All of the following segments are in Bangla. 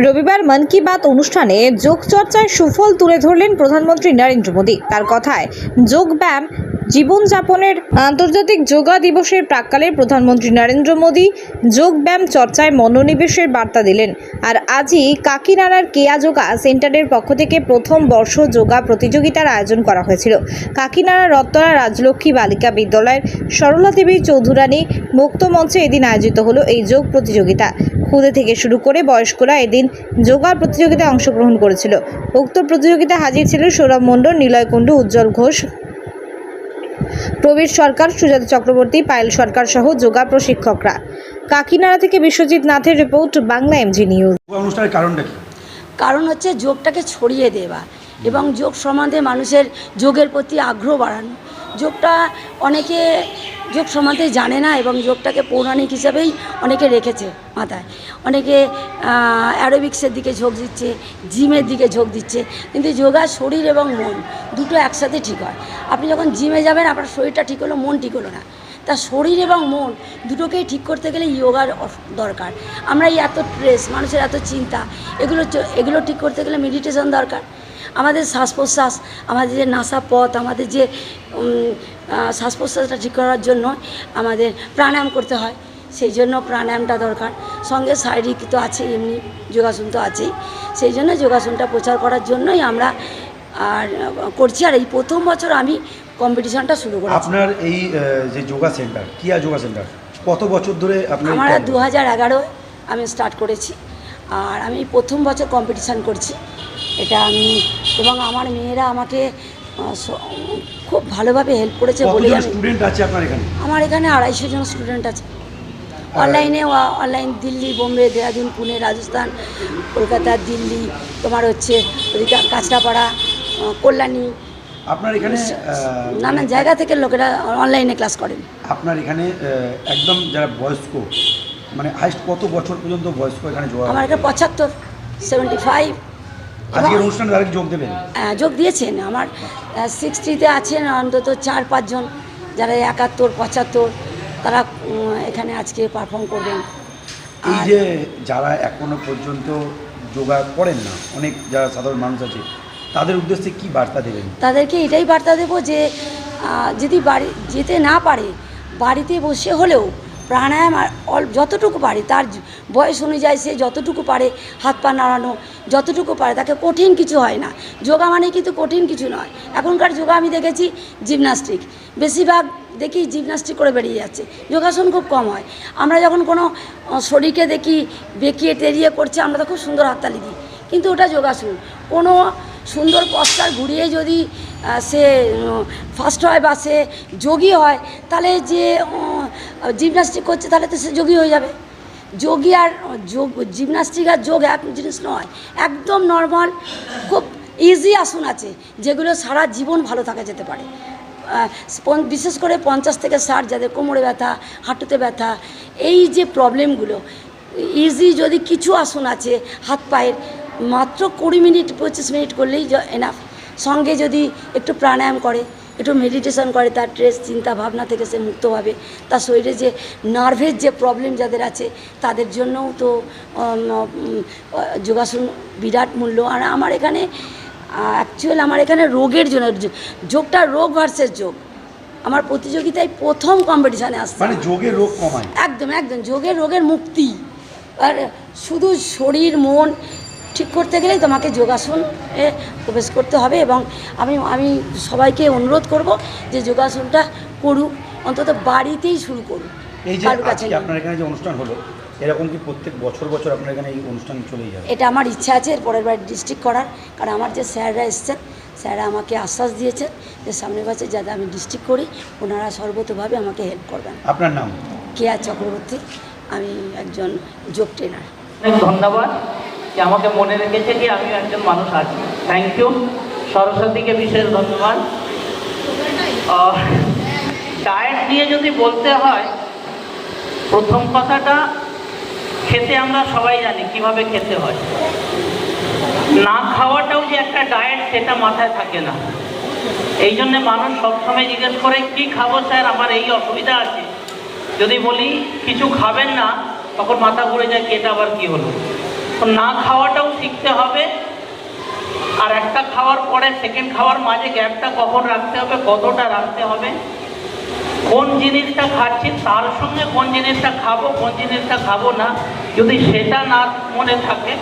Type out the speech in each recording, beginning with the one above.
রবিবার মন কি বাত অনুষ্ঠানে যোগ চর্চায় সুফল তুলে ধরলেন প্রধানমন্ত্রী নরেন্দ্র মোদী। তার কথায়, যোগ ব্যায়াম জীবনযাপনের আন্তর্জাতিক যোগা দিবসের প্রাক্কালে প্রধানমন্ত্রী নরেন্দ্র মোদী যোগ ব্যায়াম চর্চায় মনোনিবেশের বার্তা দিলেন। আর আজই কাকিনাড়ার কেয়া যোগা সেন্টারের পক্ষ থেকে প্রথম বর্ষ যোগা প্রতিযোগিতার আয়োজন করা হয়েছিল। কাকিনাড়া রত্তরা রাজলক্ষ্মী বালিকা বিদ্যালয়ের সরলা দেবী চৌধুরানী মুক্ত মঞ্চে এদিন আয়োজিত হলো এই যোগ প্রতিযোগিতা। খুদে থেকে শুরু করে বয়স্করা এদিন যোগা প্রতিযোগিতায় অংশগ্রহণ করেছিল। উক্ত প্রতিযোগিতায় হাজির ছিলেন সৌরভ মণ্ডল নিলয় কুণ্ডু উজ্জ্বল ঘোষ প্রবীর সরকার সুজাত চক্রবর্তী পায়েল সরকার সহ যোগা প্রশিক্ষকরা। কাকিনাড়া থেকে Biswajit নাথের report Bangla MG news yoga অনুষ্ঠানের কারণটা কি? কারণ হচ্ছে যোগটাকে ছড়িয়ে দেওয়া এবং যোগ সম্বন্ধে মানুষের যোগের প্রতি আগ্রহ বাড়ানো। যোগটা অনেকে যোগ সম্বন্ধে জানে না এবং যোগটাকে পৌরাণিক হিসাবেই অনেকে রেখেছে মাথায়। অনেকে অ্যারোবিক্সের দিকে ঝোঁক দিচ্ছে, জিমের দিকে ঝোঁক দিচ্ছে, কিন্তু যোগা শরীর এবং মন দুটো একসাথে ঠিক হয়। আপনি যখন জিমে যাবেন, আপনার শরীরটা ঠিক হলো, মন ঠিক হলো না। তা শরীর এবং মন দুটোকেই ঠিক করতে গেলে যোগার দরকার। আমরা এই এত স্ট্রেস মানুষের এত চিন্তা, এগুলো এগুলো ঠিক করতে গেলে মেডিটেশন দরকার। আমাদের শ্বাস প্রশ্বাস আমাদের যে নাসা পথ, আমাদের যে শ্বাস প্রশ্বাসটা ঠিক করার জন্য আমাদের প্রাণায়াম করতে হয়। সেই জন্য প্রাণায়ামটা দরকার। সঙ্গে শারীরিক তো আছেই, এমনি যোগাসন তো আছেই। সেই জন্য যোগাসনটা প্রচার করার জন্যই আমরা আর করছি। আর এই প্রথম বছর আমি কম্পিটিশনটা শুরু করেছি। আপনার এই যে যোগা সেন্টার কিয়া যোগা সেন্টার কত বছর ধরে আপনার আমার? দু হাজার এগারোয় আমি স্টার্ট করেছি আর আমি প্রথম বছর কম্পিটিশান করছি। এটা আমি এবং আমার মেয়েরা আমাকে খুব ভালোভাবে হেল্প করেছে আমি স্টুডেন্ট আছে আপনার এখানে? আমার এখানে আড়াইশো জন স্টুডেন্ট আছে। অনলাইনে অনলাইন দিল্লি বোম্বে দেহরাদুন পুনে রাজস্থান কলকাতা দিল্লি তোমার হচ্ছে ওদিকে কাঁচরাপাড়া কল্যাণী আপনার এখানে নানান জায়গা থেকে লোকেরা অনলাইনে ক্লাস করেন। আপনার এখানে একদম যারা বয়স্ক মানে হাইস্ট কত বছর পর্যন্ত বয়স্ক এখানে যোগা আমার এখানে পঁচাত্তর সেভেন্টি ফাইভ আজকের অনুষ্ঠানে তারা যোগ দেবেন? আহ, যোগ দিয়েছেন। আমার সিক্সটিতে আছেন অন্তত চার পাঁচজন যারা একাত্তর পঁচাত্তর তারা এখানে আজকে পারফর্ম করবেন। এই যে যারা এখনও পর্যন্ত যোগা করেন না অনেক যারা সাধারণ মানুষ আছে তাদের উদ্দেশ্যে কি বার্তা দেবেন? তাদেরকে এটাই বার্তা দেবো যে যদি বাড়ি, যেতে না পারে, বাড়িতে বসে হলেও প্রাণায়াম আর যতটুকু পারে, তার বয়স অনুযায়ী সে যতটুকু পারে হাত পা নাড়ানো, যতটুকু পারে, তাকে কঠিন কিছু হয় না। যোগা মানে কিন্তু কঠিন কিছু নয়। এখনকার যোগা আমি দেখেছি জিমনাস্টিক। বেশিরভাগ দেখি জিমনাস্টিক করে বেরিয়ে যাচ্ছে। যোগাসন খুব কম হয়। আমরা যখন কোনো শরীরকে দেখি, বেঁকিয়ে টেরিয়ে করছে, আমরা তো খুব সুন্দর হাততালি দিই। কিন্তু ওটা যোগাসন। কোনো সুন্দর পশ্চার ঘুরিয়ে যদি সে ফার্স্ট হয় বা সে যোগী হয়, তাহলে যে জিমনাস্টিক করছে, তাহলে তো সে যোগী হয়ে যাবে। যোগী আর, যোগ জিমনাস্টিক আর যোগ এক জিনিস নয়, একদম নর্মাল খুব ইজি আসন আছে, যেগুলো সারা জীবন ভালো থাকা যেতে পারে। বিশেষ করে পঞ্চাশ থেকে ষাট, যাদের কোমরে ব্যথা, হাঁটুতে ব্যথা, এই যে প্রবলেমগুলো ইজি যদি কিছু আসন আছে হাত পায়ের মাত্র কুড়ি মিনিট পঁচিশ মিনিট করলেই এনাফ সঙ্গে যদি একটু প্রাণায়াম করে একটু মেডিটেশন করে তার স্ট্রেস চিন্তা ভাবনা থেকে সে মুক্ত হবে। তার শরীরে যে নার্ভের যে প্রবলেম যাদের আছে তাদের জন্যও তো যোগাসন বিরাট মূল্য। আর আমার এখানে অ্যাকচুয়াল আমার এখানে রোগের জন্য যোগটা রোগ ভার্সেস যোগ। আমার প্রতিযোগিতায় প্রথম কম্পিটিশানে আসছে। মানে যোগে রোগ কমায়। একদম একদম যোগের রোগের মুক্তি। আর শুধু শরীর মন ঠিক করতে গেলেই তোমাকে যোগাসন এ প্রবেশ করতে হবে এবং আমি আমি সবাইকে অনুরোধ করব যে যোগাসনটা করুক অন্তত বাড়িতেই শুরু করুক এই যে কাছে আপনার এখানে যে অনুষ্ঠান হলো এরকম কি প্রত্যেক বছর বছর আপনার এখানে এই অনুষ্ঠান চলেই যাবে? এটা আমার ইচ্ছা আছে পরের বার ডিস্ট্রিক্ট করার কারণ আমার যে স্যাররা এসছেন স্যাররা আমাকে আশ্বাস দিয়েছেন যে সামনের বছর যাতে আমি ডিস্ট্রিক্ট করি ওনারা সর্বতভাবে আমাকে হেল্প করবেন। আপনার নাম? কেয়া চক্রবর্তী আমি একজন যোগ ট্রেনার অনেক ধন্যবাদ। যে আমাকে মনে রেখেছে যে আমি একজন মানুষ আছি। থ্যাংক ইউ সরস্বতীকে বিশেষ ধন্যবাদ। ডায়েট নিয়ে যদি বলতে হয়, প্রথম কথাটা, খেতে আমরা সবাই জানি কীভাবে খেতে হয়। না খাওয়াটাও যে একটা ডায়েট সেটা মাথায় থাকে না। এই জন্যে মানুষ সবসময় জিজ্ঞেস করে, কি খাব স্যার? আমার এই অসুবিধা আছে। যদি বলি, কিছু খাবেন না? তখন মাথা ঘুরে যায়, কি এটা আবার কি হলো? না খাওয়াটাও শিখতে হবে। আর একটা খাওয়ার পরে সেকেন্ড খাওয়ার মাঝে গ্যাপটা কখন রাখতে হবে, কতটা রাখতে হবে, কোন জিনিসটা খাচ্ছি, তার সঙ্গে কোন জিনিসটা খাব, কোন জিনিসটা খাব না, যদি সেটা না মনে থাকে,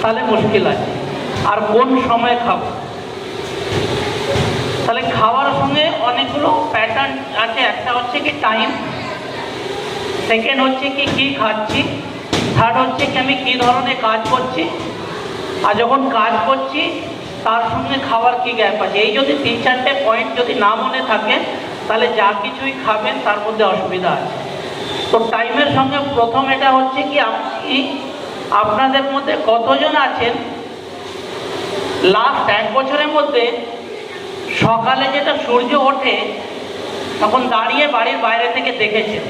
তাহলে মুশকিল আছে। আর কোন সময় খাব? তাহলে খাওয়ার সঙ্গে অনেকগুলো প্যাটার্ন আছে। একটা হচ্ছে কি টাইম সেকেন্ড হচ্ছে কি কি খাচ্ছি থার্ড হচ্ছে কি আমি কি ধরনের কাজ করছি? আর যখন কাজ করছি, তার সঙ্গে খাওয়ার কি গ্যাপ আছে? এই যদি তিন চারটে পয়েন্ট যদি না মনে থাকে, তাহলে যা কিছুই খাবেন, তার মধ্যে অসুবিধা আছে। তো টাইমের সঙ্গে প্রথম এটা হচ্ছে কি, আপনি, আপনাদের মধ্যে কতজন আছেন? লাস্ট এক বছরের মধ্যে সকালে যেটা সূর্য ওঠে, তখন দাঁড়িয়ে বাড়ির বাইরে থেকে দেখেছেন।